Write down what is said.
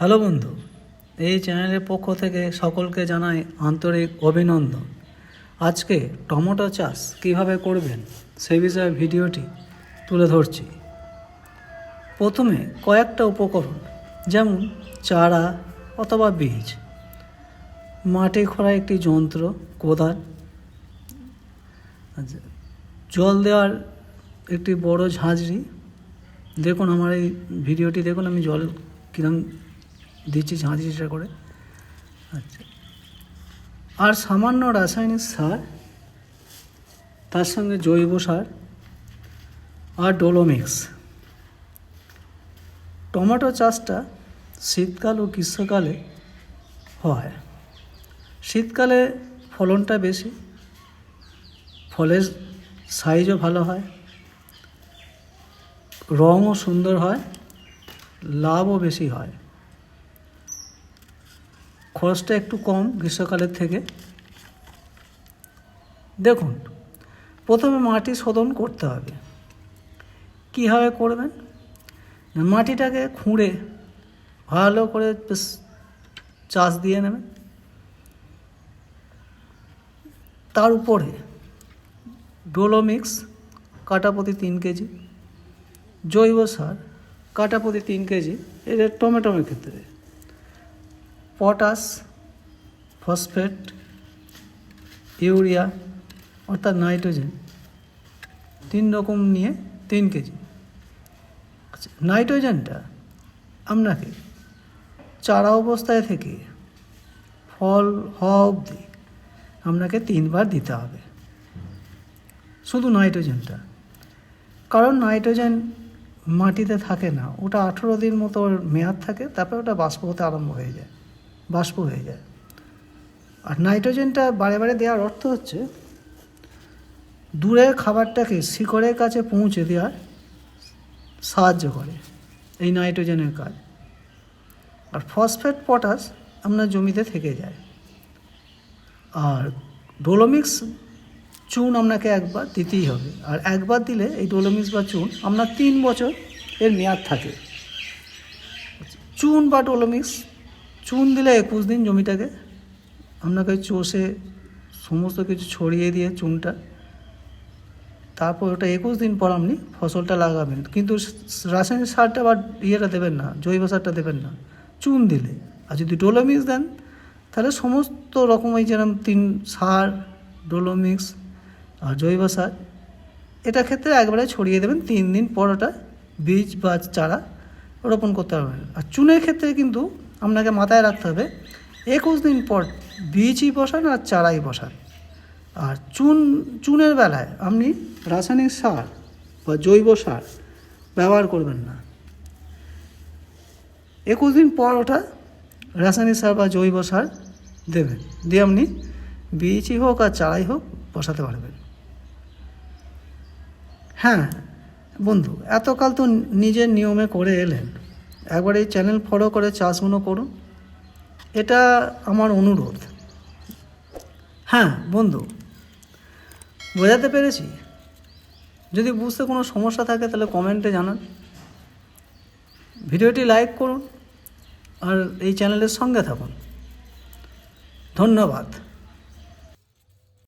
Hello বন্ধু এই চ্যানেলের পক্ষ থেকে সকলকে জানাই আন্তরিক অভিনন্দন। আজকে টমেটো চাষ কীভাবে করবেন সেই বিষয়ে ভিডিওটি তুলে ধরছি। প্রথমে কয়েকটা উপকরণ যেমন চারা অথবা বীজ। মাটি খোঁড়া একটি যন্ত্র কোদাল। আচ্ছা, জল দেওয়ার একটি বড় ঝাঁঝরি। দেখুন আমার এই ভিডিওটি দেখুন আমি জল কিরম দিচ্ছি ঝাঁঝরিটা করে। আচ্ছা। আর সামান্য রাসায়নিক সার, তার সঙ্গে জৈব সার আর ডোলোমিক্স। টমেটো চাষটা শীতকাল ও গ্রীষ্মকালে হয়। শীতকালে ফলনটা বেশি, ফলের সাইজও ভালো হয়, রঙও সুন্দর হয়, লাভও বেশি হয়। খরচটা একটু কম গ্রীষ্মকালের থেকে। দেখুন, প্রথমে মাটি শোধন করতে হবে। কীভাবে করবেন? মাটিটাকে খুঁড়ে ভালো করে চাষ দিয়ে নেবেন। তার উপরে ডোলোমিক্স কাটা প্রতি তিন কেজি, জৈব সার, কাটা প্রতি তিন কেজি এটা টমেটোর ক্ষেত্রে। পটাশ, ফসফেট, ইউরিয়া, অর্থাৎ নাইট্রোজেন। তিন রকম নিয়ে তিন কেজি। আচ্ছা নাইট্রোজেনটা আপনাকে চারা অবস্থায় থেকে ফল হওয়া অবধি আপনাকে তিনবার দিতে হবে। শুধু নাইট্রোজেনটা। কারণ নাইট্রোজেন মাটিতে থাকে না, ওটা আঠেরো দিন মতো মেয়াদ থাকে, তারপরে ওটা বাষ্প হতে আরম্ভ হয়ে যায়। বাষ্প হয়ে যায়। আর নাইট্রোজেনটা বারে বারে দেওয়ার অর্থ হচ্ছে, দূরের খাবারটাকে শিকড়ের কাছে পৌঁছে দেওয়ার সাহায্য করে এই নাইট্রোজেনের কাজ। আর ফসফেট পটাশ আপনার জমিতে থেকে যায়। আর ডোলোমিক্স চুন আপনাকে একবার দিতেই হবে। আর একবার দিলে এই ডোলোমিক্স বা চুন আপনার তিন বছর এর মেয়াদ থাকে। চুন বা ডোলোমিক্স চুন দিলে একুশ দিন জমিটাকে। আপনাকে চষে সমস্ত কিছু ছড়িয়ে দিয়ে চুনটা। তারপর ওটা একুশ দিন পর আপনি ফসলটা লাগাবেন। কিন্তু রাসায়নিক সারটা বা ইয়েটা দেবেন না, জৈব সারটা দেবেন না। চুন দিলে। আর যদি ডোলোমিক্স দেন, তাহলে সমস্ত রকম এই যেরকম তিন সার, ডোলোমিক্স আর জৈব সার, এটা ক্ষেত্রে একবারে ছড়িয়ে দেবেন। তিন দিন পর ওটা বীজ বা চারা রোপণ করতে পারবেন। আর চুনের ক্ষেত্রে কিন্তু আপনাকে মাথায় রাখতে হবে, একুশ দিন পর বীজই বসান আর চারাই বসান। আর চুন, চুনের বেলায় আপনি রাসায়নিক সার বা জৈব সার ব্যবহার করবেন না। একুশ দিন পর ওটা রাসায়নিক সার বা জৈব সার দেবেন। দিয়ে আপনি বীজই হোক আর চারাই হোক বসাতে পারবেন। হ্যাঁ বন্ধু, এতকাল তো নিজের নিয়মে করে এলেন। একবার এই চ্যানেল ফলো করে চাষগুলো করুন। এটা আমার অনুরোধ। হ্যাঁ বন্ধু, বোঝাতে পেরেছি? যদি বুঝতে কোনো সমস্যা থাকে তাহলে কমেন্টে জানান। ভিডিওটি লাইক করুন আর এই চ্যানেলের সঙ্গে থাকুন। ধন্যবাদ।